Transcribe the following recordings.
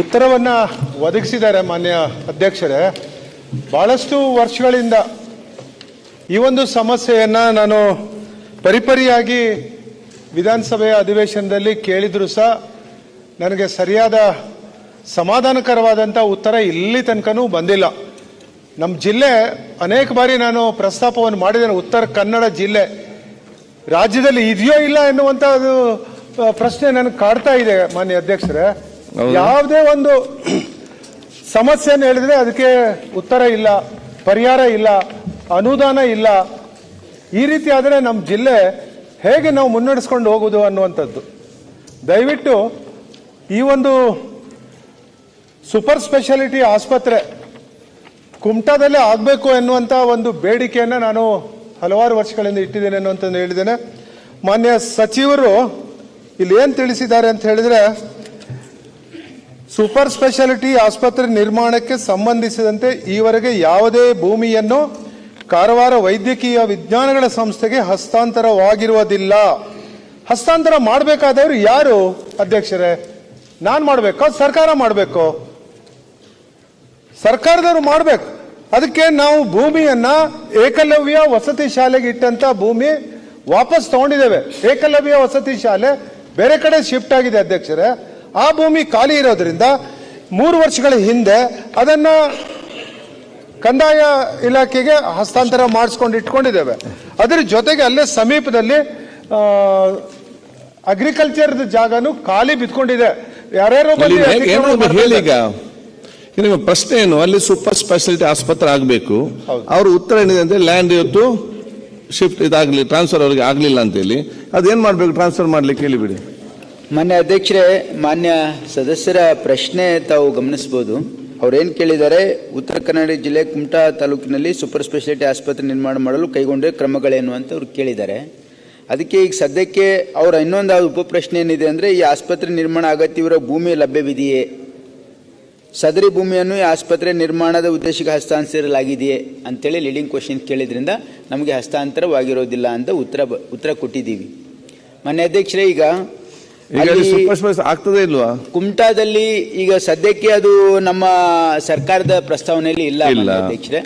ಉತ್ತರವನ್ನ ಒದಗಿಸಿದ್ದಾರೆ ಮಾನ್ಯ ಅಧ್ಯಕ್ಷರೇ. ಬಹಳಷ್ಟು ವರ್ಷಗಳಿಂದ ಈ ಒಂದು ಸಮಸ್ಯೆಯನ್ನ ನಾನು ಪರಿಪರಿಯಾಗಿ ವಿಧಾನಸಭೆಯ ಅಧಿವೇಶನದಲ್ಲಿ ಕೇಳಿದ್ರು ಸಹ ನನಗೆ ಸರಿಯಾದ ಸಮಾಧಾನಕರವಾದಂಥ ಉತ್ತರ ಇಲ್ಲಿ ತನಕನೂ ಬಂದಿಲ್ಲ. ನಮ್ಮ ಜಿಲ್ಲೆ ಅನೇಕ ಬಾರಿ ನಾನು ಪ್ರಸ್ತಾಪವನ್ನು ಮಾಡಿದ್ದೇನೆ. ಉತ್ತರ ಕನ್ನಡ ಜಿಲ್ಲೆ ರಾಜ್ಯದಲ್ಲಿ ಇದೆಯೋ ಇಲ್ಲ ಎನ್ನುವಂಥ ಪ್ರಶ್ನೆ ನನಗೆ ಕಾಡ್ತಾ ಇದೆ ಮಾನ್ಯ ಅಧ್ಯಕ್ಷರೇ. ಯಾವುದೇ ಒಂದು ಸಮಸ್ಯೆಯನ್ನು ಹೇಳಿದ್ರೆ ಅದಕ್ಕೆ ಉತ್ತರ ಇಲ್ಲ, ಪರಿಹಾರ ಇಲ್ಲ, ಅನುದಾನ ಇಲ್ಲ. ಈ ರೀತಿ ಆದರೆ ನಮ್ಮ ಜಿಲ್ಲೆ ಹೇಗೆ ನಾವು ಮುನ್ನಡೆಸ್ಕೊಂಡು ಹೋಗುವುದು ಅನ್ನುವಂಥದ್ದು. ದಯವಿಟ್ಟು ಈ ಒಂದು ಸೂಪರ್ ಸ್ಪೆಷಾಲಿಟಿ ಆಸ್ಪತ್ರೆ ಕುಮಟಾದಲ್ಲೇ ಆಗಬೇಕು ಎನ್ನುವಂಥ ಒಂದು ಬೇಡಿಕೆಯನ್ನು ನಾನು ಹಲವಾರು ವರ್ಷಗಳಿಂದ ಇಟ್ಟಿದ್ದೇನೆ ಅನ್ನುವಂಥದ್ದು ಹೇಳಿದ್ದೇನೆ. ಮಾನ್ಯ ಸಚಿವರು ಇಲ್ಲಿ ಏನು ತಿಳಿಸಿದ್ದಾರೆ ಅಂತ ಹೇಳಿದ್ರೆ ಸೂಪರ್ ಸ್ಪೆಷಾಲಿಟಿ ಆಸ್ಪತ್ರೆ ನಿರ್ಮಾಣಕ್ಕೆ ಸಂಬಂಧಿಸಿದಂತೆ ಈವರೆಗೆ ಯಾವುದೇ ಭೂಮಿಯನ್ನು ಕಾರವಾರ ವೈದ್ಯಕೀಯ ವಿಜ್ಞಾನಗಳ ಸಂಸ್ಥೆಗೆ ಹಸ್ತಾಂತರವಾಗಿರುವುದಿಲ್ಲ. ಹಸ್ತಾಂತರ ಮಾಡಬೇಕಾದವರು ಯಾರು? ಅಧ್ಯಕ್ಷರೇ, ನಾನು ಮಾಡಬೇಕು? ಸರ್ಕಾರ ಮಾಡಬೇಕು? ಸರ್ಕಾರದವರು ಮಾಡಬೇಕು. ಅದಕ್ಕೆ ನಾವು ಭೂಮಿಯನ್ನ ಏಕಲವ್ಯ ವಸತಿ ಶಾಲೆಗೆ ಇಟ್ಟಂತ ಭೂಮಿ ವಾಪಸ್ ತಗೊಂಡಿದ್ದೇವೆ. ಏಕಲವ್ಯ ವಸತಿ ಶಾಲೆ ಬೇರೆ ಕಡೆ ಶಿಫ್ಟ್ ಆಗಿದೆ, ಅಧ್ಯಕ್ಷರೇ. ಆ ಭೂಮಿ ಖಾಲಿ ಇರೋದ್ರಿಂದ ಮೂರು ವರ್ಷಗಳ ಹಿಂದೆ ಅದನ್ನ ಕಂದಾಯ ಇಲಾಖೆಗೆ ಹಸ್ತಾಂತರ ಮಾಡಿಸ್ಕೊಂಡು ಇಟ್ಕೊಂಡಿದ್ದೇವೆ. ಅದರ ಜೊತೆಗೆ ಅಲ್ಲೇ ಸಮೀಪದಲ್ಲಿ ಅಗ್ರಿಕಲ್ಚರ್ ಜಾಗನು ಖಾಲಿ ಬಿತ್ಕೊಂಡಿದೆ ಯಾರ್ಯಾರೋ ಹೇಳಿ ಈಗ. ನಿಮ್ಮ ಪ್ರಶ್ನೆ ಏನು? ಅಲ್ಲಿ ಸೂಪರ್ ಸ್ಪೆಷಾಲಿಟಿ ಆಸ್ಪತ್ರೆ ಆಗಬೇಕು. ಅವರು ಅವ್ರ ಉತ್ತರ ಏನಿದೆ ಅಂದ್ರೆ ಲ್ಯಾಂಡ್ ಇವತ್ತು ಶಿಫ್ಟ್ ಇದಾಗಲಿ ಟ್ರಾನ್ಸ್ಫರ್ ಅವ್ರಿಗೆ ಆಗಲಿಲ್ಲ ಅಂತೇಳಿ. ಅದೇನು ಮಾಡ್ಬೇಕು ಟ್ರಾನ್ಸ್ಫರ್ ಮಾಡ್ಲಿಕ್ಕೆ ಹೇಳಿಬಿಡಿ ಮಾನ್ಯ ಅಧ್ಯಕ್ಷರೇ, ಮಾನ್ಯ ಸದಸ್ಯರ ಪ್ರಶ್ನೆ ತಾವು ಗಮನಿಸಬಹುದು. ಅವ್ರೇನು ಕೇಳಿದ್ದಾರೆ, ಉತ್ತರ ಕನ್ನಡ ಜಿಲ್ಲೆ ಕುಮಟಾ ತಾಲೂಕಿನಲ್ಲಿ ಸೂಪರ್ ಸ್ಪೆಷಾಲಿಟಿ ಆಸ್ಪತ್ರೆ ನಿರ್ಮಾಣ ಮಾಡಲು ಕೈಗೊಂಡ ಕ್ರಮಗಳೇನು ಅಂತ ಅವ್ರು ಕೇಳಿದ್ದಾರೆ. ಅದಕ್ಕೆ ಈಗ ಸದ್ಯಕ್ಕೆ ಅವರ ಇನ್ನೊಂದು ಉಪ ಪ್ರಶ್ನೆ ಏನಿದೆ ಅಂದ್ರೆ, ಈ ಆಸ್ಪತ್ರೆ ನಿರ್ಮಾಣ ಅಗತ್ಯವಿರೋ ಭೂಮಿ ಲಭ್ಯವಿದೆಯೇ? ಸದರಿ ಭೂಮಿಯನ್ನು ಈ ಆಸ್ಪತ್ರೆ ನಿರ್ಮಾಣದ ಉದ್ದೇಶಕ್ಕೆ ಹಸ್ತಾಂತರಿಸಲಾಗಿದೆಯೇ ಅಂತೇಳಿ ಲೀಡಿಂಗ್ ಕ್ವಶನ್ ಕೇಳಿದ್ರಿಂದ ನಮಗೆ ಹಸ್ತಾಂತರವಾಗಿರೋದಿಲ್ಲ ಅಂತ ಉತ್ತರ ಉತ್ತರ ಕೊಟ್ಟಿದ್ದೀವಿ. ಮಾನ್ಯ ಅಧ್ಯಕ್ಷರೇ, ಈಗ ಈಗ ಆಗ್ತದೆ ಇಲ್ವಾ? ಕುಮಟಾದಲ್ಲಿ ಈಗ ಸದ್ಯಕ್ಕೆ ಅದು ನಮ್ಮ ಸರ್ಕಾರದ ಪ್ರಸ್ತಾವನೆಯಲ್ಲಿ ಇಲ್ಲ ಅಧ್ಯಕ್ಷರೇ.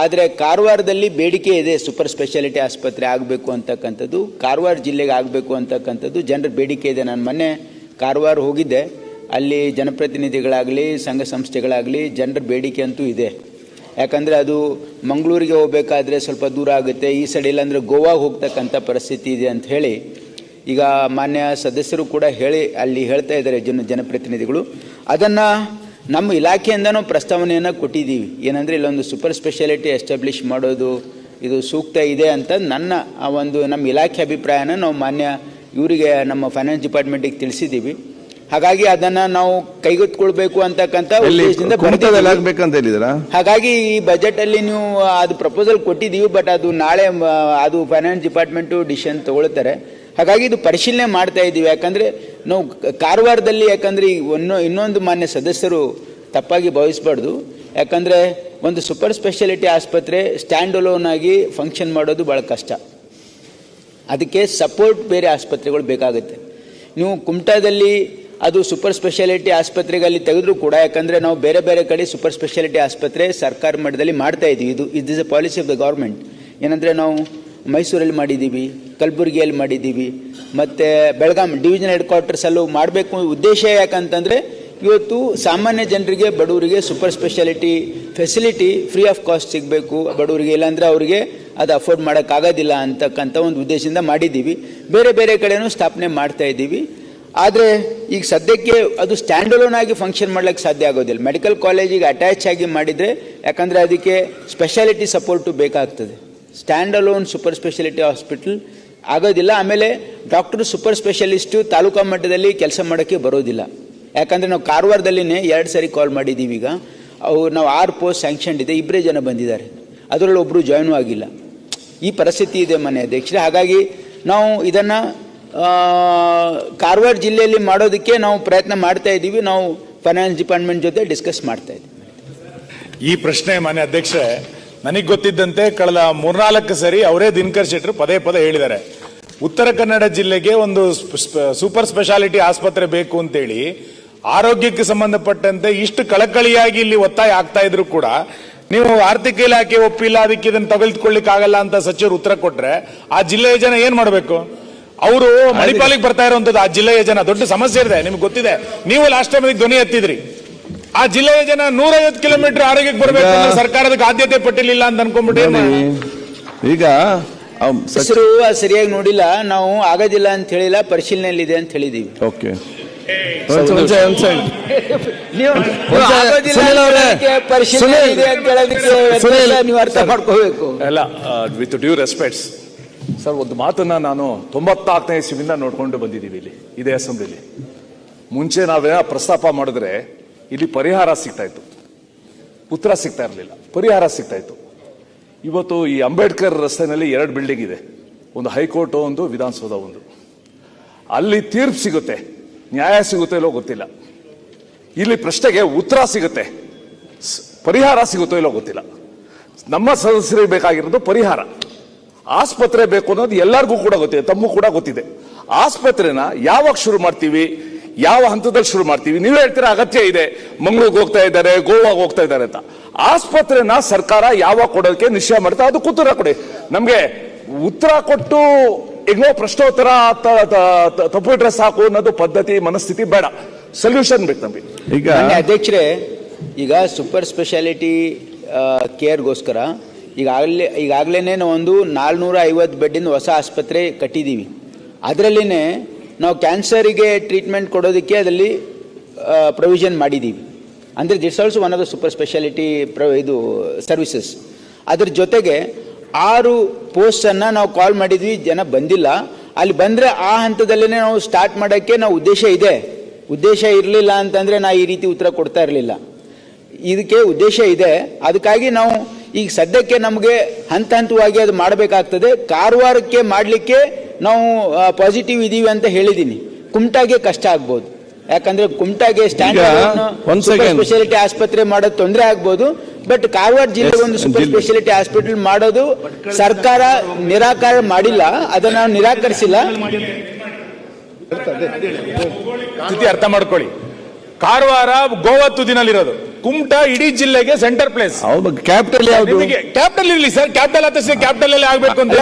ಆದರೆ ಕಾರವಾರದಲ್ಲಿ ಬೇಡಿಕೆ ಇದೆ ಸೂಪರ್ ಸ್ಪೆಷಾಲಿಟಿ ಆಸ್ಪತ್ರೆ ಆಗಬೇಕು ಅಂತಕ್ಕಂಥದ್ದು ಕಾರವಾರ ಜಿಲ್ಲೆಗೆ ಆಗಬೇಕು ಅಂತಕ್ಕಂಥದ್ದು ಜನರ ಬೇಡಿಕೆ ಇದೆ. ನಾನು ಮೊನ್ನೆ ಕಾರವಾರ ಹೋಗಿದ್ದೆ. ಅಲ್ಲಿ ಜನಪ್ರತಿನಿಧಿಗಳಾಗಲಿ ಸಂಘ ಸಂಸ್ಥೆಗಳಾಗಲಿ ಜನರ ಬೇಡಿಕೆ ಅಂತೂ ಇದೆ. ಯಾಕಂದರೆ ಅದು ಮಂಗಳೂರಿಗೆ ಹೋಗಬೇಕಾದ್ರೆ ಸ್ವಲ್ಪ ದೂರ ಆಗುತ್ತೆ. ಈ ಸೈಡ್ ಇಲ್ಲಾಂದರೆ ಗೋವಾಗೆ ಹೋಗ್ತಕ್ಕಂಥ ಪರಿಸ್ಥಿತಿ ಇದೆ ಅಂತ ಹೇಳಿ ಈಗ ಮಾನ್ಯ ಸದಸ್ಯರು ಕೂಡ ಹೇಳಿ ಅಲ್ಲಿ ಹೇಳ್ತಾ ಇದ್ದಾರೆ ಜನ ಜನಪ್ರತಿನಿಧಿಗಳು. ಅದನ್ನು ನಮ್ಮ ಇಲಾಖೆಯಿಂದನೂ ಪ್ರಸ್ತಾವನೆಯನ್ನು ಕೊಟ್ಟಿದ್ದೀವಿ. ಏನಂದರೆ ಇಲ್ಲೊಂದು ಸೂಪರ್ ಸ್ಪೆಷಾಲಿಟಿ ಎಸ್ಟಾಬ್ಲಿಷ್ ಮಾಡೋದು ಇದು ಸೂಕ್ತ ಇದೆ ಅಂತ ನನ್ನ ಆ ಒಂದು ನಮ್ಮ ಇಲಾಖೆ ಅಭಿಪ್ರಾಯನ ನಾವು ಮಾನ್ಯ ಇವರಿಗೆ ನಮ್ಮ ಫೈನಾನ್ಸ್ ಡಿಪಾರ್ಟ್ಮೆಂಟಿಗೆ ತಿಳಿಸಿದ್ದೀವಿ. ಹಾಗಾಗಿ ಅದನ್ನು ನಾವು ಕೈಗೆತ್ತಿಕೊಳ್ಬೇಕು ಅಂತಕ್ಕಂಥ ಉದ್ದೇಶದಿಂದ ಹಾಗಾಗಿ ಈ ಬಜೆಟ್ ಅಲ್ಲಿ ನೀವು ಅದು ಪ್ರಪೋಸಲ್ ಕೊಟ್ಟಿದ್ದೀವಿ ಬಟ್ ಅದು ನಾಳೆ ಅದು ಫೈನಾನ್ಸ್ ಡಿಪಾರ್ಟ್ಮೆಂಟು ಡಿಸಿಷನ್ ತಗೊಳ್ತಾರೆ. ಹಾಗಾಗಿ ಇದು ಪರಿಶೀಲನೆ ಮಾಡ್ತಾ ಇದ್ದೀವಿ. ಯಾಕಂದರೆ ನಾವು ಕಾರವಾರದಲ್ಲಿ ಯಾಕಂದರೆ ಈ ಒನ್ನೊ, ಇನ್ನೊಂದು ಮಾನ್ಯ ಸದಸ್ಯರು ತಪ್ಪಾಗಿ ಭಾವಿಸ್ಬಾರ್ದು. ಯಾಕಂದರೆ ಒಂದು ಸೂಪರ್ ಸ್ಪೆಷಾಲಿಟಿ ಆಸ್ಪತ್ರೆ ಸ್ಟ್ಯಾಂಡ್ ಅಲೋನ್ ಆಗಿ ಫಂಕ್ಷನ್ ಮಾಡೋದು ಭಾಳ ಕಷ್ಟ. ಅದಕ್ಕೆ ಸಪೋರ್ಟ್ ಬೇರೆ ಆಸ್ಪತ್ರೆಗಳು ಬೇಕಾಗುತ್ತೆ. ನೀವು ಕುಮಟಾದಲ್ಲಿ ಅದು ಸೂಪರ್ ಸ್ಪೆಷಾಲಿಟಿ ಆಸ್ಪತ್ರೆಗೆ ಅಲ್ಲಿ ತೆಗೆದ್ರು ಕೂಡ, ಯಾಕಂದರೆ ನಾವು ಬೇರೆ ಬೇರೆ ಕಡೆ ಸೂಪರ್ ಸ್ಪೆಷಾಲಿಟಿ ಆಸ್ಪತ್ರೆ ಸರ್ಕಾರ ಮಟ್ಟದಲ್ಲಿ ಮಾಡ್ತಾ ಇದ್ದೀವಿ ಇದು is is a policy of the government ಏನಂದರೆ ನಾವು ಮೈಸೂರಲ್ಲಿ ಮಾಡಿದ್ದೀವಿ, ಕಲಬುರಗಿಯಲ್ಲಿ ಮಾಡಿದ್ದೀವಿ, ಮತ್ತು ಬೆಳಗಾಂ ಡಿವಿಷನ್ ಹೆಡ್ ಕ್ವಾರ್ಟರ್ಸಲ್ಲೂ ಮಾಡಬೇಕು ಉದ್ದೇಶ ಯಾಕಂತಂದರೆ ಇವತ್ತು ಸಾಮಾನ್ಯ ಜನರಿಗೆ ಬಡವರಿಗೆ super speciality, facility free of cost ಸಿಗಬೇಕು. ಬಡವರಿಗೆ ಇಲ್ಲಾಂದರೆ ಅವರಿಗೆ ಅದು ಅಫೋರ್ಡ್ ಮಾಡೋಕ್ಕಾಗೋದಿಲ್ಲ ಅಂತಕ್ಕಂಥ ಒಂದು ಉದ್ದೇಶದಿಂದ ಮಾಡಿದ್ದೀವಿ. ಬೇರೆ ಬೇರೆ ಕಡೆಯೂ ಸ್ಥಾಪನೆ ಮಾಡ್ತಾ ಇದ್ದೀವಿ. ಆದರೆ ಈಗ ಸದ್ಯಕ್ಕೆ ಅದು ಸ್ಟ್ಯಾಂಡ್ ಅಲೋನ್ ಆಗಿ ಫಂಕ್ಷನ್ ಮಾಡಲಿಕ್ಕೆ ಸಾಧ್ಯ ಆಗೋದಿಲ್ಲ. ಮೆಡಿಕಲ್ ಕಾಲೇಜಿಗೆ ಅಟ್ಯಾಚ್ ಆಗಿ ಮಾಡಿದರೆ ಯಾಕಂದರೆ ಅದಕ್ಕೆ ಸ್ಪೆಷಾಲಿಟಿ ಸಪೋರ್ಟು ಬೇಕಾಗ್ತದೆ. Stand alone super speciality hospital ಆಗೋದಿಲ್ಲ, ಆಮೇಲೆ ಡಾಕ್ಟರ್ ಸೂಪರ್ ಸ್ಪೆಷಲಿಸ್ಟು ತಾಲೂಕಾ ಮಟ್ಟದಲ್ಲಿ ಕೆಲಸ ಮಾಡೋಕ್ಕೆ ಬರೋದಿಲ್ಲ. ಯಾಕಂದರೆ ನಾವು ಕಾರವಾರದಲ್ಲಿನೇ ಎರಡು ಸಾರಿ ಕಾಲ್ ಮಾಡಿದ್ದೀವಿ ಈಗ. ಅವು ನಾವು ಆರು ಪೋಸ್ಟ್ ಸ್ಯಾಂಕ್ಷನ್ ಇದೆ ಇಬ್ಬರೇ ಜನ ಬಂದಿದ್ದಾರೆ. ಅದರಲ್ಲಿ ಒಬ್ಬರು ಜಾಯ್ನು ಆಗಿಲ್ಲ. ಈ ಪರಿಸ್ಥಿತಿ ಇದೆ ಮನೆ ಅಧ್ಯಕ್ಷರೇ. ಹಾಗಾಗಿ ನಾವು ಇದನ್ನು ಕಾರವಾರ ಜಿಲ್ಲೆಯಲ್ಲಿ ಮಾಡೋದಕ್ಕೆ ನಾವು ಪ್ರಯತ್ನ ಮಾಡ್ತಾ ಇದ್ದೀವಿ. ನಾವು ಫೈನಾನ್ಸ್ ಡಿಪಾರ್ಟ್ಮೆಂಟ್ ಜೊತೆ ಡಿಸ್ಕಸ್ ಮಾಡ್ತಾ ಇದ್ದೀವಿ. ಈ ಪ್ರಶ್ನೆ ಮಾನ್ಯ ಅಧ್ಯಕ್ಷರೇ ನನಗೆ ಗೊತ್ತಿದ್ದಂತೆ ಕಳೆದ ಮೂರ್ನಾಲ್ಕು ಸರಿ ಅವರೇ ದಿನಕರ್ ಶೆಟ್ಟರು ಪದೇ ಪದೇ ಹೇಳಿದ್ದಾರೆ. ಉತ್ತರ ಕನ್ನಡ ಜಿಲ್ಲೆಗೆ ಒಂದು ಸ್ಪ- ಸ್ಪ- ಸೂಪರ್ ಸ್ಪೆಷಾಲಿಟಿ ಆಸ್ಪತ್ರೆ ಬೇಕು ಅಂತೇಳಿ ಆರೋಗ್ಯಕ್ಕೆ ಸಂಬಂಧಪಟ್ಟಂತೆ ಇಷ್ಟು ಕಳಕಳಿಯಾಗಿ ಇಲ್ಲಿ ಒತ್ತಾಯ ಆಗ್ತಾ ಇದ್ರು ಕೂಡ ನೀವು ಆರ್ಥಿಕ ಇಲಾಖೆ ಒಪ್ಪಿಲ್ಲ, ಅದಕ್ಕೆ ಇದನ್ನು ತೆಗೆದುಕೊಳ್ಳಿಕ್ ಆಗಲ್ಲ ಅಂತ ಸಚಿವರು ಉತ್ತರ ಕೊಟ್ರೆ ಆ ಜಿಲ್ಲೆಯ ಜನ ಏನ್ ಮಾಡಬೇಕು? ಅವರು ಮಣಿಪಾಲಿಗೆ ಬರ್ತಾ ಇರುವಂತದ್ದು ಆ ಜಿಲ್ಲೆಯ ಜನ ದೊಡ್ಡ ಸಮಸ್ಯೆ ಇದೆ, ನಿಮ್ಗೆ ಗೊತ್ತಿದೆ. ನೀವು ಲಾಸ್ಟ್ ಟೈಮ್ ಧ್ವನಿ ಎತ್ತಿದ್ರಿ. ಆ ಜಿಲ್ಲೆಯ ಜನ ನೂರೈವತ್ತು ಕಿಲೋಮೀಟರ್ ಆರೋಗ್ಯಕ್ಕೆ ಬರಬೇಕು ಸರ್ಕಾರದ ಸರ್ಕಾರದಕ್ಕೆ ಆದ್ಯತೆ ಪಟ್ಟಿಲ್ಲ ಅಂತ ಅನ್ಕೊಂಡ್ಬಿಟ್ಟು ಈಗ ಹೆಸರು ಸರಿಯಾಗಿ ನೋಡಿಲ್ಲ. ನಾವು ಆಗೋದಿಲ್ಲ ಅಂತ ಹೇಳಿಲ್ಲ ಪರಿಶೀಲನೆಯಲ್ಲಿದೆ ಅಂತ ಹೇಳಿದೀವಿ. ಓಕೆ. ನೀವು. ಅರ್ಥ ಮಾಡ್ಕೋಬೇಕು. ಅಲ್ಲ ವಿತ್ ಡ್ಯೂ ರೆಸ್ಪೆಕ್ಟ್ಸ್ ಸರ್ ಒಂದು ಮಾತನ್ನ ನಾನು ತೊಂಬತ್ತಾರನೇ ಇಸ್ವಿಯಿಂದ ನೋಡ್ಕೊಂಡು ಬಂದಿದ್ದೀವಿ ಇಲ್ಲಿ ಇದೇ ಅಸೆಂಬ್ಲಿಲಿ ಮುಂಚೆ ನಾವೇನ ಪ್ರಸ್ತಾಪ ಮಾಡಿದ್ರೆ ಇಲ್ಲಿ ಪರಿಹಾರ ಸಿಗ್ತಾ ಇತ್ತು. ಉತ್ತರ ಸಿಗ್ತಾ ಇರಲಿಲ್ಲ. ಪರಿಹಾರ ಸಿಗ್ತಾ ಇತ್ತು. ಇವತ್ತು ಈ ಅಂಬೇಡ್ಕರ್ ರಸ್ತೆಯಲ್ಲಿ ಎರಡು ಬಿಲ್ಡಿಂಗ್ ಇದೆ. ಒಂದು ಹೈಕೋರ್ಟ್ ಒಂದು, ವಿಧಾನಸೌಧ ಒಂದು. ಅಲ್ಲಿ ತೀರ್ಪು ಸಿಗುತ್ತೆ. ನ್ಯಾಯ ಸಿಗುತ್ತೆ ಇಲ್ಲೋ ಗೊತ್ತಿಲ್ಲ. ಇಲ್ಲಿ ಪ್ರಶ್ನೆಗೆ ಉತ್ತರ ಸಿಗುತ್ತೆ. ಪರಿಹಾರ ಸಿಗುತ್ತೋ ಇಲ್ಲೋ ಗೊತ್ತಿಲ್ಲ. ನಮ್ಮ ಸದಸ್ಯರಿಗೆ ಬೇಕಾಗಿರೋದು ಪರಿಹಾರ. ಆಸ್ಪತ್ರೆ ಬೇಕು ಅನ್ನೋದು ಎಲ್ಲರಿಗೂ ಕೂಡ ಗೊತ್ತಿದೆ. ತಮಗೂ ಕೂಡ ಗೊತ್ತಿದೆ. ಆಸ್ಪತ್ರೆನ ಯಾವಾಗ ಶುರು ಮಾಡ್ತೀವಿ? ಯಾವ ಹಂತದಲ್ಲಿ ಶುರು ಮಾಡ್ತೀವಿ? ನೀವು ಹೇಳ್ತೀರಾ ಅಗತ್ಯ ಇದೆ ಮಂಗಳೂರಿಗೆ ಹೋಗ್ತಾ ಇದ್ದಾರೆ ಗೋವಾಗೆ ಹೋಗ್ತಾ ಇದ್ದಾರೆ ಅಂತ. ಆಸ್ಪತ್ರೆನ ಸರ್ಕಾರ ಯಾವಾಗ ಕೊಡೋದಕ್ಕೆ ನಿಶ್ಚಯ ಮಾಡ್ತಾ ಅದಕ್ಕೆ ಉತ್ತರ ಕೊಡಿ. ನಮಗೆ ಉತ್ತರ ಕೊಟ್ಟು ಈಗಲೋ ಪ್ರಶ್ನೋತ್ತರ ತಪ್ಪು ತ- ತ- ತಪ್ಪಿಟ್ರೆ ಸಾಕು ಅನ್ನೋದು ಪದ್ಧತಿ ಮನಸ್ಥಿತಿ ಬೇಡ. ಸೊಲ್ಯೂಷನ್ ಬೇಕು ನಮಗೆ. ಈಗ ಅಧ್ಯಕ್ಷರೇ ಈಗ ಸೂಪರ್ ಸ್ಪೆಷಾಲಿಟಿ ಕೇರ್ಗೋಸ್ಕರ ಈಗಾಗಲೇ ಈಗಾಗಲೇ ಒಂದು ನಾಲ್ನೂರ ಐವತ್ತು ಬೆಡ್ಡಿಂದ ಹೊಸ ಆಸ್ಪತ್ರೆ ಕಟ್ಟಿದ್ದೀವಿ. ಅದರಲ್ಲಿನೇ ನಾವು ಕ್ಯಾನ್ಸರಿಗೆ ಟ್ರೀಟ್ಮೆಂಟ್ ಕೊಡೋದಕ್ಕೆ ಅದರಲ್ಲಿ ಪ್ರೊವಿಷನ್ ಮಾಡಿದ್ದೀವಿ ಅಂದರೆ that's also one of the super speciality ಪ್ರ ಇದು ಸರ್ವಿಸಸ್ ಅದ್ರ ಜೊತೆಗೆ ಆರು ಪೋಸ್ಟನ್ನು ನಾವು ಕಾಲ್ ಮಾಡಿದ್ವಿ, ಜನ ಬಂದಿಲ್ಲ. ಅಲ್ಲಿ ಬಂದರೆ ಆ ಹಂತದಲ್ಲೇ ನಾವು ಸ್ಟಾರ್ಟ್ ಮಾಡೋಕ್ಕೆ ನಾವು ಉದ್ದೇಶ ಇದೆ. ಉದ್ದೇಶ ಇರಲಿಲ್ಲ ಅಂತಂದರೆ ನಾ ಈ ರೀತಿ ಉತ್ತರ ಕೊಡ್ತಾ ಇರಲಿಲ್ಲ. ಇದಕ್ಕೆ ಉದ್ದೇಶ ಇದೆ. ಅದಕ್ಕಾಗಿ ನಾವು ಈಗ ಸದ್ಯಕ್ಕೆ ನಮಗೆ ಹಂತ ಹಂತವಾಗಿ ಅದು ಮಾಡಬೇಕಾಗ್ತದೆ. ಕಾರವಾರಕ್ಕೆ ಮಾಡಲಿಕ್ಕೆ ನಾವು ಪಾಸಿಟಿವ್ ಇದೀವಿ ಅಂತ ಹೇಳಿದ್ದೀನಿ ಕುಮಟಾಗೆ ಕಷ್ಟ ಆಗ್ಬೋದು. ಯಾಕಂದ್ರೆ ಕುಮಟಾಗೆ ಸ್ಟ್ಯಾಂಡರ್ಡ್. ಸ್ಪೆಷಾಲಿಟಿ ಆಸ್ಪತ್ರೆ ಮಾಡೋದು ತೊಂದರೆ ಆಗ್ಬೋದು. ಬಟ್ ಕಾರವಾರ ಜಿಲ್ಲೆ ಒಂದು ಸೂಪರ್. ಸ್ಪೆಷಾಲಿಟಿ ಹಾಸ್ಪಿಟಲ್ ಮಾಡೋದು ಸರ್ಕಾರ ನಿರಾಕಾರ ಮಾಡಿಲ್ಲ. ಅದನ್ನ ನಾವು ನಿರಾಕರಿಸಿಲ್ಲ. ಅರ್ಥ ಮಾಡ್ಕೊಳ್ಳಿ. ಕಾರವಾರ ಗೋವಾ ತುದಿನಲ್ಲಿರೋದು. ಕುಮಟಾ ಇಡೀ ಜಿಲ್ಲೆಗೆ ಸೆಂಟರ್ ಪ್ಲೇಸ್ ಕ್ಯಾಪಿಟಲ್ ಯಾವುದು? ಕ್ಯಾಪಿಟಲ್ ಇರಲಿ ಸರ್ ಕ್ಯಾಪಿಟಲ್ ಆದ ಕ್ಯಾಪಿಟಲ್ ಅಲ್ಲಿ ಆಗ್ಬೇಕು ಅಂತ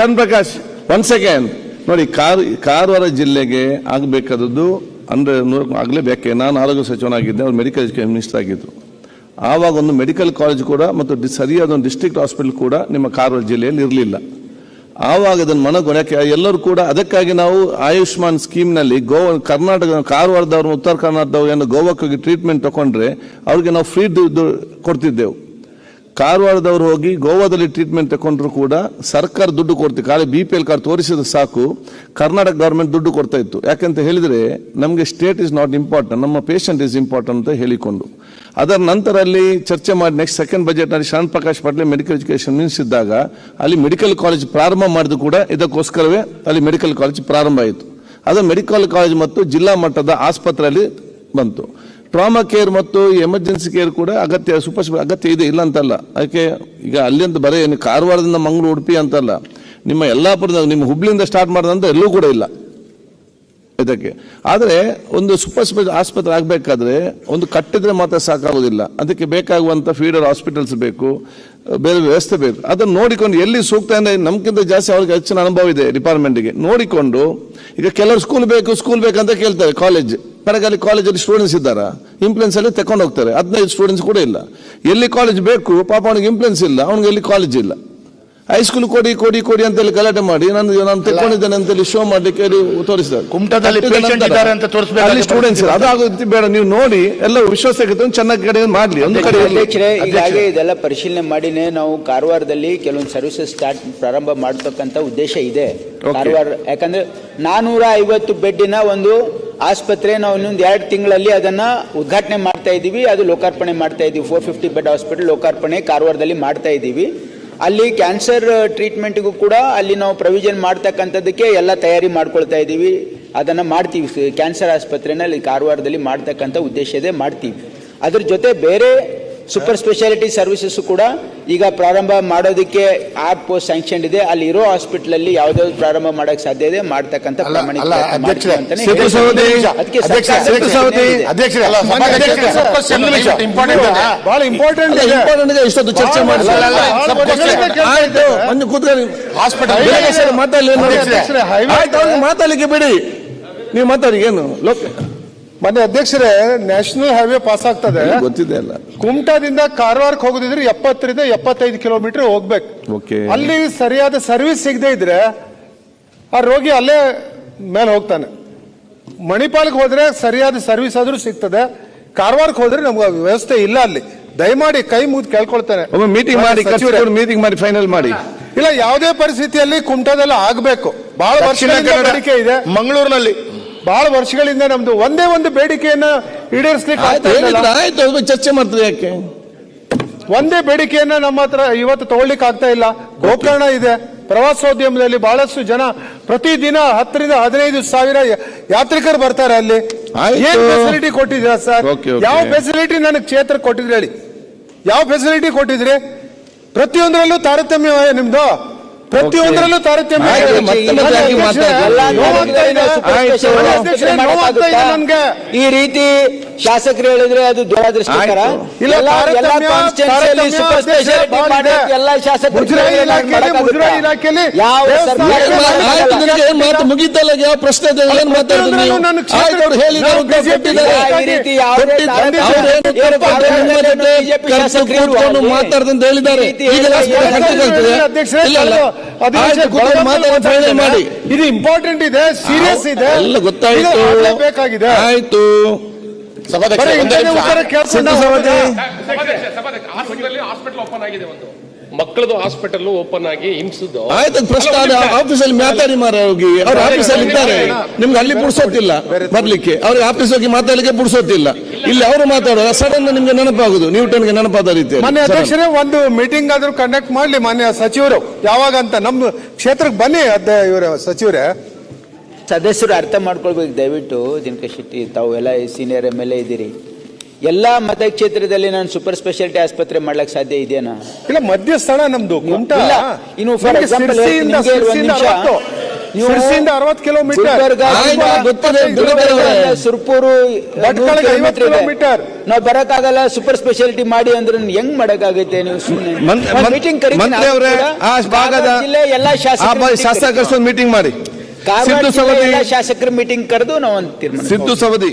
ಸಣ್ಣ ಪ್ರಕಾಶ್ ಒನ್ ಸೆಕೆಂಡ್ ನೋಡಿ ಕಾರ್ ಕಾರವಾರ ಜಿಲ್ಲೆಗೆ ಆಗಬೇಕಾದದ್ದು ಅಂದ್ರೆ ಆಗಲೇಬೇಕು ಆಗಲೇಬೇಕೆ ನಾನು ಆರೋಗ್ಯ ಸಚಿವನಾಗಿದ್ದೆ ಅವ್ರು ಮೆಡಿಕಲ್ ಎಜುಕೇಶನ್ ಮಿನಿಸ್ಟರ್ ಆಗಿದ್ದರು ಆವಾಗ ಒಂದು ಮೆಡಿಕಲ್ ಕಾಲೇಜ್ ಕೂಡ ಮತ್ತು ಸರಿಯಾದ ಒಂದು ಡಿಸ್ಟ್ರಿಕ್ಟ್ ಹಾಸ್ಪಿಟಲ್ ಕೂಡ ನಿಮ್ಮ ಕಾರವಾರ ಜಿಲ್ಲೆಯಲ್ಲಿ ಇರಲಿಲ್ಲ. ಆವಾಗ ಅದನ್ನು ಮನಗೊಣಕ್ಕೆ ಎಲ್ಲರೂ ಕೂಡ ಅದಕ್ಕಾಗಿ ನಾವು ಆಯುಷ್ಮಾನ್ ಸ್ಕೀಮ್ನಲ್ಲಿ ಗೋವಾ ಕರ್ನಾಟಕ ಕಾರವಾರದವ್ರು, ಉತ್ತರ ಕರ್ನಾಟಕದವ್ರು ಏನು ಗೋವಾಕ್ಕೆ ಟ್ರೀಟ್ಮೆಂಟ್ ತಗೊಂಡ್ರೆ ಅವ್ರಿಗೆ ನಾವು ಫ್ರೀ ಕೊಡ್ತಿದ್ದೆವು. ಕಾರವಾರದವ್ರು ಹೋಗಿ ಗೋವಾದಲ್ಲಿ ಟ್ರೀಟ್ಮೆಂಟ್ ತಗೊಂಡ್ರು ಕೂಡ ಸರ್ಕಾರ ದುಡ್ಡು ಕೊಡ್ತೀವಿ ಖಾಲಿ ಬಿ ಪಿ ಎಲ್ ಕಾರ್ಡ್ ತೋರಿಸಿದ ಸಾಕು, ಕರ್ನಾಟಕ ಗೌರ್ಮೆಂಟ್ ದುಡ್ಡು ಕೊಡ್ತಾ ಇತ್ತು. ಯಾಕೆಂತ ಹೇಳಿದರೆ, ನಮಗೆ ಸ್ಟೇಟ್ ಇಸ್ ನಾಟ್ ಇಂಪಾರ್ಟೆಂಟ್ ನಮ್ಮ ಪೇಷಂಟ್ ಇಸ್ ಇಂಪಾರ್ಟೆಂಟ್ ಅಂತ ಹೇಳಿಕೊಂಡು. ಅದರ ನಂತರ ಅಲ್ಲಿ ಚರ್ಚೆ ಮಾಡಿ ನೆಕ್ಸ್ಟ್ ಸೆಕೆಂಡ್ ಬಜೆಟ್ನಲ್ಲಿ Shant Prakash Patil medical education minister ಇದ್ದಾಗ, ಅಲ್ಲಿ ಮೆಡಿಕಲ್ ಕಾಲೇಜ್ ಪ್ರಾರಂಭ ಮಾಡಿದ್ದು ಕೂಡ ಇದಕ್ಕೋಸ್ಕರವೇ ಅಲ್ಲಿ ಮೆಡಿಕಲ್ ಕಾಲೇಜ್ ಪ್ರಾರಂಭ ಆಯಿತು. ಅದು ಮೆಡಿಕಲ್ ಕಾಲೇಜ್ ಮತ್ತು ಜಿಲ್ಲಾ ಮಟ್ಟದ ಆಸ್ಪತ್ರೆಯಲ್ಲಿ ಬಂತು. ಟ್ರಾಮಾ ಕೇರ್ ಮತ್ತು ಎಮರ್ಜೆನ್ಸಿ ಕೇರ್ ಕೂಡ ಅಗತ್ಯ, ಸೂಪರ್ ಸ್ಪೆ- ಅಗತ್ಯ ಇದೆ, ಇಲ್ಲ ಅಂತಲ್ಲ. ಅದಕ್ಕೆ ಈಗ ಅಲ್ಲಿಂದ ಬರೀ ಏನು, ಕಾರವಾರದಿಂದ ಮಂಗಳೂರು, ಉಡುಪಿ ಅಂತಲ್ಲ. ನಿಮ್ಮ ಯಲ್ಲಾಪುರದ ನಿಮ್ಮ ಹುಬ್ಳಿಯಿಂದ ಸ್ಟಾರ್ಟ್ ಮಾಡಿದಂತ ಎಲ್ಲೂ ಕೂಡ ಇಲ್ಲ. ಇದಕ್ಕೆ. ಆದರೆ ಒಂದು ಸೂಪರ್ ಸ್ಪೆಷಲ್ ಆಸ್ಪತ್ರೆ ಆಗಬೇಕಾದ್ರೆ ಒಂದು ಕಟ್ಟಿದ್ರೆ ಮಾತ್ರ ಸಾಕಾಗೋದಿಲ್ಲ ಅದಕ್ಕೆ ಬೇಕಾಗುವಂಥ ಫೀಡರ್ ಹಾಸ್ಪಿಟಲ್ಸ್ ಬೇಕು. ಬೇರೆ ವ್ಯವಸ್ಥೆ ಬೇಕು. ಅದನ್ನು ನೋಡಿಕೊಂಡು ಎಲ್ಲಿ ಸೂಕ್ತ ಅಂದರೆ ನಮ್ಗಿಂತ ಜಾಸ್ತಿ ಅವ್ರಿಗೆ ಹೆಚ್ಚಿನ ಅನುಭವ ಇದೆ ಡಿಪಾರ್ಟ್ಮೆಂಟಿಗೆ ನೋಡಿಕೊಂಡು, ಈಗ ಕೆಲವರು ಸ್ಕೂಲ್ ಬೇಕು ಸ್ಕೂಲ್ ಬೇಕಂತ ಕೇಳ್ತಾರೆ ಕಾಲೇಜ್ ಪರಗಾಲಿ ಕಾಲೇಜಲ್ಲಿ ಸ್ಟೂಡೆಂಟ್ಸ್ ಇದ್ದಾರಾ? ಇಂಪ್ಲೆನ್ಸ್ ಅಲ್ಲಿ ತಕೊಂಡು ಹೋಗ್ತಾರೆ. ಹದಿನೈದು ಸ್ಟೂಡೆಂಟ್ಸ್ ಕೂಡ ಇಲ್ಲ. ಎಲ್ಲಿ ಕಾಲೇಜ್ ಬೇಕು, ಪಾಪ ಅವನಿಗೆ ಇಂಪ್ಲೆನ್ಸ್ ಇಲ್ಲ. ಅವನಿಗೆ ಎಲ್ಲಿ ಕಾಲೇಜ್ ಇಲ್ಲ. ಹೈಸ್ಕೂಲ್ ಕೊಡಿ ಕೊಡಿ ಕೊಡಿ ಅಂತೇಳಿ ಗಲಾಟೆ ಮಾಡಿ. ನಾನು ನಾನು ತಕೊಂಡಿದ್ದೇನೆ ಅಂತೇಳಿ ಶೋ ಮಾಡ್ಲಿಕ್ಕೆ ಹೇಳಿ ತೋರಿಸಿದ್ದಾರೆ ಕುಮಟಾದಲ್ಲಿ ಕಟ್ಟಿದ patient ನಂತರ. ಇದ್ದಾರೆ ಅಂತ ತೋರಿಸ್ಬೇಕಾದ ಅಲ್ಲಿ ಸ್ಟೂಡೆಂಟ್ಸ್ ಅದಾಗುತ್ತೆ ಬೇಡ. ನೀವು ನೋಡಿ ಎಲ್ಲ ವಿಶ್ವಾಸಕ್ಕೆ ಚೆನ್ನಾಗಿ ಕಡೆ ಮಾಡ್ಲಿ. ಒಂದು ಕಡೆ ಇರ್ಲಿ. ಅಧ್ಯಕ್ಷರೇ ಈಗಾಗಲೇ ಇದೆಲ್ಲ ಪರಿಶೀಲನೆ ಮಾಡಿನೇ ನಾವು ಕಾರವಾರದಲ್ಲಿ ಕೆಲವೊಂದು ಸರ್ವಿಸಸ್ ಸ್ಟಾರ್ಟ್ ಪ್ರಾರಂಭ ಮಾಡತಕ್ಕಂತ ಉದ್ದೇಶ ಇದೆ. ಕಾರವಾರ ಯಾಕಂದ್ರೆ ನಾನೂರ ಐವತ್ತು ಬೆಡ್ಡಿನ ಒಂದು ಆಸ್ಪತ್ರೆ ನಾವು ಇನ್ನೊಂದು ಎರಡು ತಿಂಗಳಲ್ಲಿ ಅದನ್ನ ಉದ್ಘಾಟನೆ ಮಾಡ್ತಾ ಇದ್ದೀವಿ ಅದು ಲೋಕಾರ್ಪಣೆ ಮಾಡ್ತಾ ಇದ್ದೀವಿ ಫೋರ್ ಫಿಫ್ಟಿ ಬೆಡ್ ಹಾಸ್ಪಿಟಲ್ ಲೋಕಾರ್ಪಣೆ ಕಾರವಾರದಲ್ಲಿ ಮಾಡ್ತಾ ಇದ್ದೀವಿ ಅಲ್ಲಿ ಕ್ಯಾನ್ಸರ್ ಟ್ರೀಟ್ಮೆಂಟ್ಗೂ ಕೂಡ ಅಲ್ಲಿ ನಾವು ಪ್ರೊವಿಷನ್ ಮಾಡ್ತಕ್ಕಂಥದ್ದಕ್ಕೆ ಎಲ್ಲ ತಯಾರಿ ಮಾಡ್ಕೊಳ್ತಾ ಇದ್ದೀವಿ. ಅದನ್ನು ಮಾಡ್ತೀವಿ. ಕ್ಯಾನ್ಸರ್ ಆಸ್ಪತ್ರೆನಲ್ಲಿ, ಕಾರವಾರದಲ್ಲಿ ಮಾಡ್ತಕ್ಕಂಥ ಉದ್ದೇಶದೇ ಮಾಡ್ತೀವಿ. ಅದ್ರ ಜೊತೆ ಬೇರೆ ಸೂಪರ್ ಸ್ಪೆಷಾಲಿಟಿ ಸರ್ವಿಸಸ್ ಕೂಡ ಈಗ ಪ್ರಾರಂಭ ಮಾಡೋದಕ್ಕೆ ಆ್ಯಪ್ ಪೋಸ್ಟ್ ಸ್ಯಾಂಕ್ಷನ್ ಇದೆ. ಅಲ್ಲಿ ಇರೋ ಹಾಸ್ಪಿಟಲ್ ಅಲ್ಲಿ ಯಾವ್ದಾದ್ರು ಪ್ರಾರಂಭ ಮಾಡಕ್ ಸಾಧ್ಯ ಇದೆ ಮಾಡ್ತಕ್ಕಂಥ. ಬಹಳ ಇಂಪಾರ್ಟೆಂಟ್ ಇದೆ. ಇಷ್ಟೊತ್ತು ಚರ್ಚೆ ಒಂದು ಕೂತ್ಕೊಳ್ಳಿ. ಹಾಸ್ಪಿಟಲ್ ಮಾತಾಡ್ಲಿಕ್ಕೆ ಬಿಡಿ. ನೀವು ಮಾತಾಡಿ ಏನು? ಲೋಕ ಮೊನ್ನೆ ಅಧ್ಯಕ್ಷರೇ ನ್ಯಾಷನಲ್ ಹೈವೇ ಪಾಸ್ ಆಗ್ತದೆ. ಗೊತ್ತಿದೆ ಅಲ್ಲ. ಕುಮಟಾದಿಂದ ಕಾರವಾರಕ್ಕೆ ಹೋಗೋದಿದ್ರೆ ಎಪ್ಪತ್ತರಿಂದ ಎಪ್ಪತ್ತೈದು ಕಿಲೋಮೀಟರ್ ಹೋಗ್ಬೇಕು. ಓಕೆ. ಅಲ್ಲಿ ಸರಿಯಾದ ಸರ್ವಿಸ್ ಸಿಗದೆ ಇದ್ರೆ ಆ ರೋಗಿ ಅಲ್ಲೇ ಮೇಲೆ ಹೋಗ್ತಾನೆ. ಮಣಿಪಾಲ್ಗೆ ಹೋದ್ರೆ ಸರಿಯಾದ ಸರ್ವಿಸ್ ಆದ್ರೂ ಸಿಗ್ತದೆ. ಕಾರವಾರಕ್ಕೆ ಹೋದ್ರೆ ನಮ್ಗೆ ವ್ಯವಸ್ಥೆ ಇಲ್ಲ ಅಲ್ಲಿ. ದಯಮಾಡಿ ಕೈ ಮುಗಿದು ಕೇಳ್ಕೊಳ್ತಾನೆ. ಒಮ್ಮೆ ಮೀಟಿಂಗ್ ಮಾಡಿ ಸಚಿವರೇ, ಮೀಟಿಂಗ್ ಮಾಡಿ ಫೈನಲ್ ಮಾಡಿ. ಇಲ್ಲ ಯಾವುದೇ ಪರಿಸ್ಥಿತಿಯಲ್ಲಿ ಕುಮಟಾದಲ್ಲಿ ಆಗ್ಬೇಕು. ಬಹಳ ವರ್ಷ ಇದೆ. ಮಂಗಳೂರಿನಲ್ಲಿ ಬಹಳ ವರ್ಷಗಳಿಂದ ನಮ್ದು ಒಂದೇ ಒಂದು ಬೇಡಿಕೆಯನ್ನ ಈಡೇರಿಸಲಿಕ್ಕೆ ಆಯ್ತು ಚರ್ಚೆ ಮಾಡ್ತದೆ ಯಾಕೆ? ಒಂದೇ ಬೇಡಿಕೆಯನ್ನ ನಮ್ಮ ಹತ್ರ ಇವತ್ತು ತಗೊಳ್ಲಿಕ್ಕೆ ಆಗ್ತಾ ಇಲ್ಲ. ಗೋಕರ್ಣ ಇದೆ. ಪ್ರವಾಸೋದ್ಯಮದಲ್ಲಿ ಬಹಳಷ್ಟು ಜನ ಪ್ರತಿದಿನ ಹತ್ತರಿಂದ ಹದಿನೈದು ಸಾವಿರ ಯಾತ್ರಿಕರು ಬರ್ತಾರೆ ಅಲ್ಲಿ. ಏನ್ ಫೆಸಿಲಿಟಿ ಕೊಟ್ಟಿದ್ದೀರಾ ಸರ್. ಯಾವ ಫೆಸಿಲಿಟಿ ನನಗೆ ಕ್ಷೇತ್ರ ಕೊಟ್ಟಿದ್ರಿ ಹೇಳಿ. ಯಾವ ಫೆಸಿಲಿಟಿ ಕೊಟ್ಟಿದ್ರಿ? ಪ್ರತಿಯೊಂದರಲ್ಲೂ ತಾರತಮ್ಯ ನಿಮ್ದು? ಪ್ರತಿಯೊಂದರಲ್ಲೂ ತಾರತಮ್ಯ. ಈ ರೀತಿ ಶಾಸಕರು ಹೇಳಿದ್ರೆ ಅದು ದುರಾದೃಷ್ಟಕರ ಎಲ್ಲ- ಶಾಸಕರು ಮಾತು ಮುಗೀತಲ್ಲ ಯಾವ ಪ್ರಶ್ನೆ ಏನ್ ಮಾತಾಡ್ತೀನಿ ಹೇಳಿದ್ದಾರೆ ಮಾಡಿ. ಇದು ಇಂಪಾರ್ಟೆಂಟ್ ಇದೆ ಸೀರಿಯಸ್ ಇದೆ. ಎಲ್ಲ ಗೊತ್ತಾಯ್ತು. ಬೇಕಾಗಿದೆ. ಆಯ್ತು. ಸಭಾಧ್ಯಕ್ಷ ಹಾಸ್ಪಿಟಲ್ ಹಾಸ್ಪಿಟಲ್ ಓಪನ್ ಆಗಿದೆ ಒಂದು. ಮಕ್ಕಳದು ಹಾಸ್ಪಿಟಲ್ ಓಪನ್ ಆಗಿ ಹಿಂಸದ್ದು ಆಯ್ತು ಪ್ರಶ್ನೆ ಆಫೀಸಲ್ಲಿ ಮಾತಾಡಿ ಮಾರ ಹೋಗಿ ಅವ್ರ ಆಫೀಸಲ್ಲಿ ಇದ್ದಾರೆ. ನಿಮ್ಗೆ ಅಲ್ಲಿ ಪುಡ್ಸೋತಿಲ್ಲ ಬರ್ಲಿಕ್ಕೆ. ಅವ್ರಿಗೆ ಆಫೀಸ್ ಹೋಗಿ ಮಾತಾಡಲಿಕ್ಕೆ ಬಿಡ್ಸೋದಿಲ್ಲ ಇಲ್ಲಿ ಅವರು ಮಾತಾಡೋದು ಸಡನ್ ನಿಮ್ಗೆ ನೆನಪಾಗುದು. ನ್ಯೂಟನ್ಗೆ ನೆನಪಾದ ರೀತಿ ಮಾನ್ಯ ಅಧ್ಯಕ್ಷರೇ ಒಂದು ಮೀಟಿಂಗ್ ಆದ್ರೂ ಕಂಡಕ್ಟ್ ಮಾಡ್ಲಿ ಮಾನ್ಯ ಸಚಿವರು. ಯಾವಾಗ ಅಂತ ನಮ್ಮ ಕ್ಷೇತ್ರಕ್ಕೆ ಬನ್ನಿ ಇವರ ಸಚಿವರೇ. ಸದಸ್ಯರು ಅರ್ಥ ಮಾಡ್ಕೊಳ್ಬೇಕು ದಯವಿಟ್ಟು. ದಿನಕರ್ ಶೆಟ್ಟಿ ತಾವು ಎಲ್ಲ ಸೀನಿಯರ್ ಎಂ ಎಲ್ ಎ ಇದ್ದೀರಿ. ಎಲ್ಲ ಮತಕ್ಷೇತ್ರದಲ್ಲಿ ನಾನು ಸೂಪರ್ ಸ್ಪೆಷಾಲಿಟಿ ಆಸ್ಪತ್ರೆ ಮಾಡ್ಲಿಕ್ಕೆ ಸಾಧ್ಯ ಇದೆಯಾ ಇಲ್ಲ ಮಧ್ಯಸ್ಥಳ ನಮ್ದು ಕುಮಟ ಇಲ್ಲ. ಇನ್ನು ನಿಮ್ಗೆ example ಸಿರ್ಸಿಯಿಂದ ಅರವತ್ತು. ಕಿಲೋಮೀಟರ್. ಸುರ್ಪುರು ಕಿಲೋಮೀಟರ್. ನಾವು ಬರಕ್ಕಾಗಲ್ಲ ಸೂಪರ್ ಸ್ಪೆಷಾಲಿಟಿ ಮಾಡಿ ಅಂದ್ರೆ ಹೆಂಗ್ ಮಾಡಕ್ಕಾಗತ್ತೆ ನೀವು ಮೀಟಿಂಗ್ ಜಿಲ್ಲೆ ಎಲ್ಲ ಶಾಸಕರು ಮೀಟಿಂಗ್ ಮಾಡಿ. ಕಾರವಾರ ಶಾಸಕರ ಮೀಟಿಂಗ್ ಕರೆದು ನಾವು ಒಂದು ತೀರ್ಮಾನ ಸಿದ್ದು ಸವದಿ.